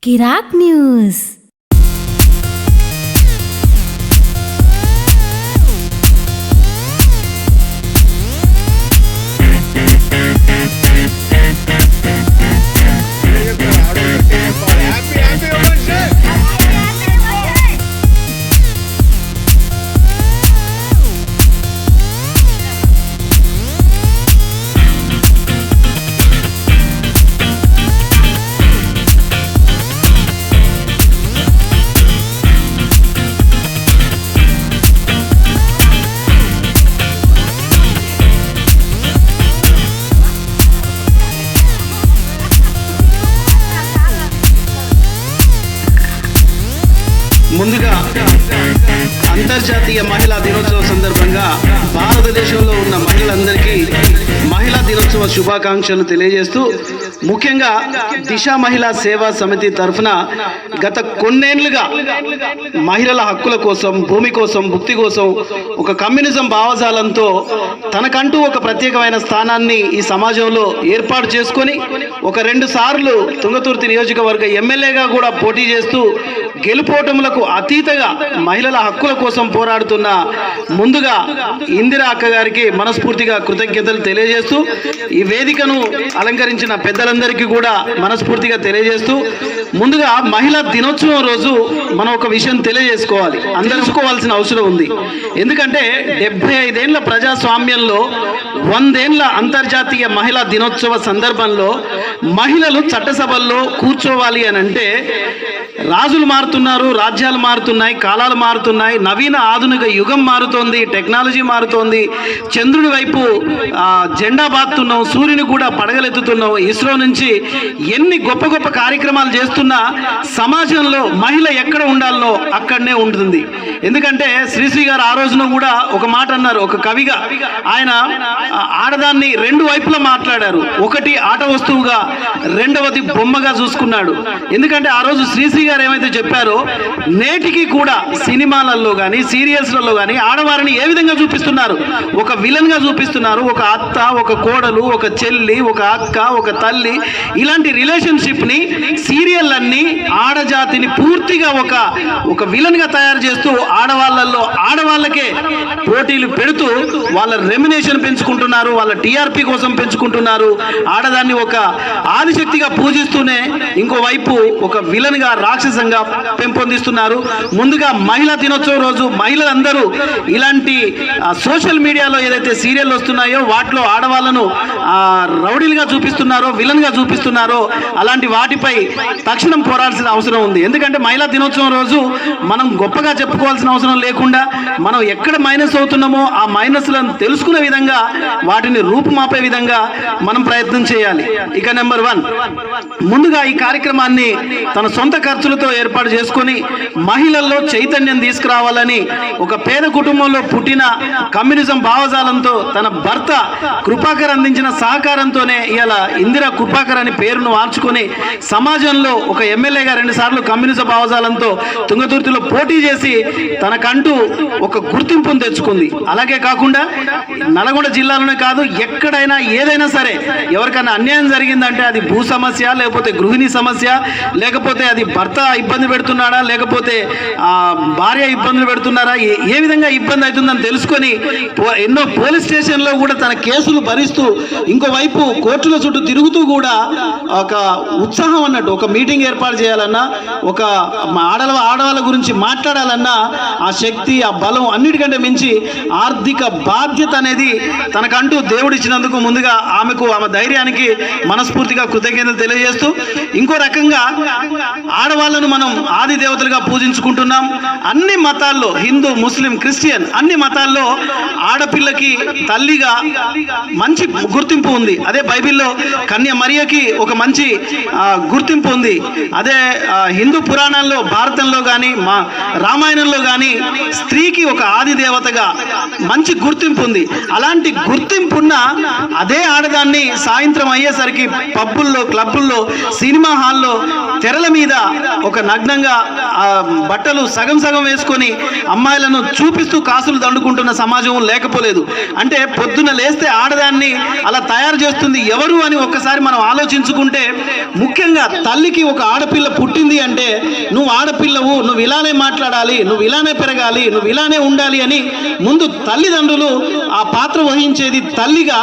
Kirak News. అంతర్జాతీయ మహిళా దినోత్సవం సందర్భంగా భారతదేశంలో ఉన్న మహిళలందరికీ మహిళా దినోత్సవ శుభాకాంక్షలు తెలియజేస్తూ ముఖ్యంగా దిశ మహిళా సేవా సమితి తరఫున గత కొన్నేళ్ళుగా మహిళల హక్కుల కోసం భూమి కోసం భుక్తి కోసం ఒక కమ్యూనిజం భావజాలంతో తనకంటూ ఒక ప్రత్యేకమైన స్థానాన్ని ఈ సమాజంలో ఏర్పాటు చేసుకొని ఒక రెండు సార్లు తుంగతుర్తి నియోజకవర్గ ఎమ్మెల్యేగా కూడా పోటీ చేస్తూ గెలుపోటములకు అతీతగా మహిళల హక్కుల కోసం పోరాడుతున్న ముందుగా ఇందిరా అక్క గారికి మనస్ఫూర్తిగా కృతజ్ఞతలు తెలియజేస్తూ ఈ వేదికను అలంకరించిన ప్రజలందరికీ కూడా మనస్ఫూర్తిగా తెలియజేస్తూ ముందుగా మహిళా దినోత్సవం రోజు మనం ఒక విషయం తెలియజేసుకోవాలి. అందరుకోవాల్సిన అవసరం ఉంది. ఎందుకంటే డెబ్బై ఐదేళ్ళ ప్రజాస్వామ్యంలో వందేళ్ళ అంతర్జాతీయ మహిళా దినోత్సవ సందర్భంలో మహిళలు చట్టసభల్లో కూర్చోవాలి అని అంటే రాజులు మారుతున్నారు రాజ్యాలు మారుతున్నాయి కాలాలు మారుతున్నాయి నవీన ఆధునిక యుగం మారుతోంది టెక్నాలజీ మారుతోంది చంద్రుడి వైపు జెండా బాతున్నాం సూర్యుని కూడా పడగలెత్తుతున్నాం ఇస్రో నుంచి ఎన్ని గొప్ప గొప్ప కార్యక్రమాలు చేస్తున్నా సమాజంలో మహిళ ఎక్కడ ఉండాలనో అక్కడనే ఉంటుంది. ఎందుకంటే శ్రీశ్రీ గారు ఆ రోజున కూడా ఒక మాట అన్నారు ఒక కవిగా. ఆయన ఆడదాన్ని రెండు వైపులా మాట్లాడారు. ఒకటి ఆట వస్తువుగా రెండవది బొమ్మగా చూసుకున్నాడు. ఎందుకంటే ఆ రోజు శ్రీశ్రీ గారు ఏమైతే చెప్పారో నేటికి కూడా సినిమాలలో కానీ సీరియల్స్లలో కానీ ఆడవారిని ఏ విధంగా చూపిస్తున్నారు? ఒక విలన్గా చూపిస్తున్నారు. ఒక అత్త ఒక కోడలు ఒక చెల్లి ఒక అక్క ఒక తల్లి ఇలాంటి రిలేషన్షిప్ని సీరియల్ అన్ని ఆడజాతిని పూర్తిగా ఒక ఒక విలన్గా తయారు చేస్తూ ఆడవాళ్ళల్లో ఆడవాళ్ళకే పోటీలు పెడుతూ వాళ్ళ రెమినేషన్ పెంచుకుంటున్నారు వాళ్ళ టీఆర్పీ కోసం పెంచుకుంటున్నారు. ఆడదాన్ని ఒక ఆదిశక్తిగా పూజిస్తూనే ఇంకోవైపు ఒక విలన్గా రాక్షసంగా పెంపొందిస్తున్నారు. ముందుగా మహిళా దినోత్సవం రోజు మహిళలందరూ ఇలాంటి సోషల్ మీడియాలో ఏదైతే సీరియల్ వస్తున్నాయో వాటిలో ఆడవాళ్ళను రౌడీలుగా చూపిస్తున్నారో విలన్ గా చూపిస్తున్నారో అలాంటి వాటిపై తక్షణం పోరాడాల్సిన అవసరం ఉంది. ఎందుకంటే మహిళా దినోత్సవం రోజు మనం గొప్పగా చెప్పుకోవాల్సిన అవసరం లేకుండా మనం ఎక్కడ మైనస్ అవుతున్నామో ఆ మైనస్లను తెలుసుకునే విధంగా వాటిని రూపుమాపే విధంగా మనం ప్రయత్నం చేయాలి. ఇక నెంబర్ వన్. ముందుగా ఈ కార్యక్రమాన్ని తన సొంత ఖర్చులతో ఏర్పాటు చేసుకొని మహిళల్లో చైతన్యం తీసుకురావాలని ఒక పేద కుటుంబంలో పుట్టిన కమ్యూనిజం భావజాలంతో తన భర్త కృపాకర్ అందించిన సహకారంతోనే ఇలా ఇందిరా కృపాకర్ అని పేరును మార్చుకొని సమాజంలో ఒక ఎమ్మెల్యేగా రెండు సార్లు భావజాలంతో తుంగతుర్తిలో పోటీ చేసి తనకంటూ ఒక గుర్తింపును తెచ్చుకుంది. అలాగే కాకుండా నల్గొండ జిల్లాలోనే కాదు ఎక్కడైనా ఏదైనా సరే ఎవరికైనా అన్యాయం జరిగిందంటే అది భూ సమస్య లేకపోతే గృహిణి సమస్య లేకపోతే అది భర్త ఇబ్బంది పెడుతున్నాడా లేకపోతే ఆ భార్య ఇబ్బందులు పెడుతున్నారా ఏ- విధంగా ఇబ్బంది అవుతుందని తెలుసుకొని ఎన్నో పోలీస్ స్టేషన్లో కూడా తన కేసులు భరిస్తూ ఇంకోవైపు కోర్టుల చుట్టూ తిరుగుతూ కూడా కూడా ఒక ఉత్సాహం అన్నట్టు ఒక మీటింగ్ ఏర్పాటు చేయాలన్నా ఒక ఆడల ఆడవాళ్ళ గురించి మాట్లాడాలన్నా ఆ శక్తి ఆ బలం అన్నిటికంటే మించి ఆర్థిక బాధ్యత అనేది తనకంటూ దేవుడు ఇచ్చినందుకు ముందుగా ఆమెకు ఆమె ధైర్యానికి మనస్ఫూర్తిగా కృతజ్ఞతలు తెలియజేస్తూ ఇంకో రకంగా ఆడవాళ్ళను మనం ఆది దేవతలుగా పూజించుకుంటున్నాం. అన్ని మతాల్లో హిందూ ముస్లిం క్రిస్టియన్ అన్ని మతాల్లో ఆడపిల్లకి తల్లిగా మంచి గుర్తింపు ఉంది. అదే బైబిల్లో కన్య మరియకి ఒక మంచి గుర్తింపు ఉంది. అదే హిందూ పురాణాల్లో భారతంలో కానీ మా రామాయణంలో కానీ స్త్రీకి ఒక ఆది దేవతగా మంచి గుర్తింపు ఉంది. అలాంటి గుర్తింపున్న అదే ఆడదాన్ని సాయంత్రం అయ్యేసరికి పబ్బుల్లో క్లబ్బుల్లో సినిమా హాల్లో తెరల మీద ఒక నగ్నంగా బట్టలు సగం సగం వేసుకొని అమ్మాయిలను చూపిస్తూ కాసులు దండుకుంటున్న సమాజం లేకపోలేదు. అంటే పొద్దున లేస్తే ఆడదాన్ని అలా తయారు చేస్తుంది ఎవరు అని ఒక్కసారి మనం ఆలోచించుకుంటే ముఖ్యంగా తల్లికి ఒక ఆడపిల్ల పుట్టింది అంటే నువ్వు ఆడపిల్లవు నువ్వు ఇలానే మాట్లాడాలి నువ్వు ఇలానే పెరగాలి నువ్వు ఇలానే ఉండాలి అని ముందు తల్లిదండ్రులు ఆ పాత్ర వహించేది తల్లిగా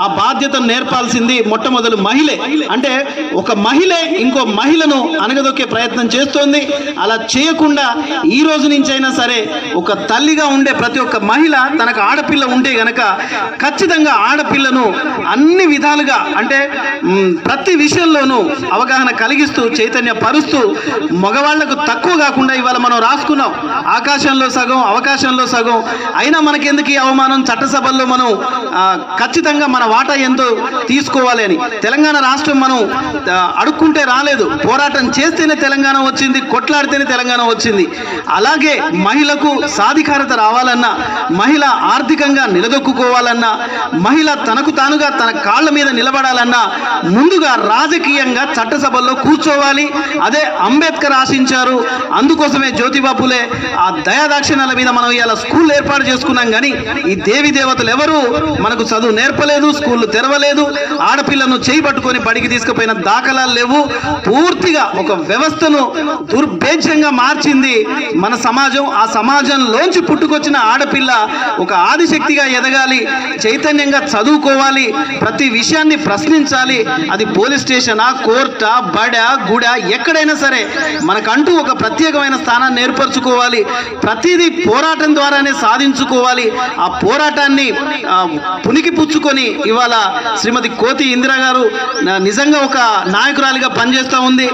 ఆ బాధ్యతను నేర్పాల్సింది మొట్టమొదలు మహిళే. అంటే ఒక మహిళే ఇంకో మహిళను అనగదొక్కే ప్రయత్నం చేస్తోంది. అలా చేయకుండా ఈ రోజు నుంచైనా సరే ఒక తల్లిగా ఉండే ప్రతి ఒక్క మహిళ తనకు ఆడపిల్ల ఉంటే గనక ఖచ్చితంగా ఆడపిల్లను అన్ని విధాలుగా అంటే ప్రతి విషయంలోనూ అవగాహన కలిగిస్తూ చైతన్య పరుస్తూ మగవాళ్ళకు తక్కువ కాకుండా ఇవాళ మనం రాసుకున్నాం. ఆకాశంలో సగం అవకాశంలో సగం. అయినా మనకెందుకు ఈ అవమానం? చట్టసభల్లో మనం ఖచ్చితంగా మన వాటా ఎంతో తీసుకోవాలి అని. తెలంగాణ రాష్ట్రం మనం అడుక్కుంటే రాలేదు. పోరాటం చేస్తేనే తెలంగాణ వచ్చింది కొట్లాడితేనే తెలంగాణ వచ్చింది. అలాగే మహిళకు సాధికారత రావాలన్నా మహిళ ఆర్థికంగా నిలదొక్కుకోవాలన్నా మహిళ తనకు తానుగా తన కాళ్ళ మీద నిలబడాలన్నా ముందుగా రాజకీయంగా చట్టసభల్లో కూర్చోవాలి. అదే అంబేద్కర్ ఆశించారు. అందుకోసమే జ్యోతిబాబులే ఆ దయాదాక్షిణ్యాల మీద మనం ఇలా స్కూల్ ఏర్పాటు చేసుకున్నాం కానీ ఈ దేవి దేవతలు ఎవరు? మనకు చదువు నేర్పలేదు స్కూళ్ళు తెరవలేదు. ఆడపిల్లను చేయి పట్టుకొని బడికి తీసుకుపోయిన దాఖలాలు లేవు. పూర్తిగా ఒక వ్యవస్థను దుర్భేద్యంగా మార్చింది మన సమాజం. ఆ సమాజంలోంచి పుట్టుకొచ్చిన ఆడపిల్ల ఒక ఆదిశక్తిగా ఎదగాలి చైతన్యంగా చదువుకోవాలి ప్రతి విషయాన్ని ప్రశ్నించాలి అది పోలీస్ స్టేషనా కోర్టా బడా గుడ ఎక్కడైనా సరే మనకంటూ ఒక ప్రత్యేకమైన స్థానాన్ని ఏర్పరచుకోవాలి. ప్రతిదీ పోరాటం ద్వారానే సాధించుకోవాలి. ఆ పోరాటాన్ని పునికి పుచ్చుకొని ఇవాళ శ్రీమతి కోతి ఇందిరా గారు నిజంగా ఒక నాయకురాలిగా పనిచేస్తూ ఉంది.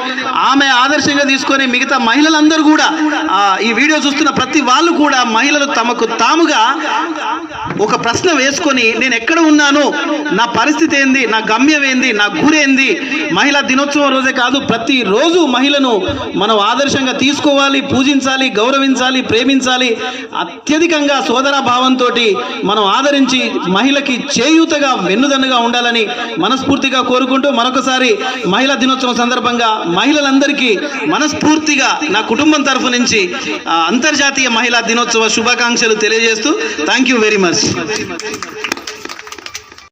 ఆమె ఆదర్శంగా తీసుకొని మిగతా మహిళలందరూ కూడా ఈ వీడియో చూస్తున్న ప్రతి వాళ్ళు కూడా మహిళలు తమకు తాముగా ఒక ప్రశ్న వేసుకొని నేను ఎక్కడ ఉన్నాను? నా పరిస్థితి ఏంది? నా గమ్యం ఏంది? నా గురేంది మహిళా దినోత్సవం రోజే కాదు ప్రతిరోజు మహిళను మనం ఆదర్శంగా తీసుకోవాలి పూజించాలి గౌరవించాలి ప్రేమించాలి. అత్యధికంగా సోదర భావంతో మనం ఆదరించి మహిళకి చేయూతగా వెన్నుదన్నుగా ఉండాలని మనస్ఫూర్తిగా కోరుకుంటూ మరొకసారి మహిళా దినోత్సవం సందర్భంగా మహిళలందరికీ మనస్ఫూర్తిగా నా కుటుంబం తరఫు నుంచి అంతర్జాతీయ మహిళా దినోత్సవ శుభాకాంక్షలు తెలియజేస్తూ థ్యాంక్ యూ వెరీ మచ్ मुसीबत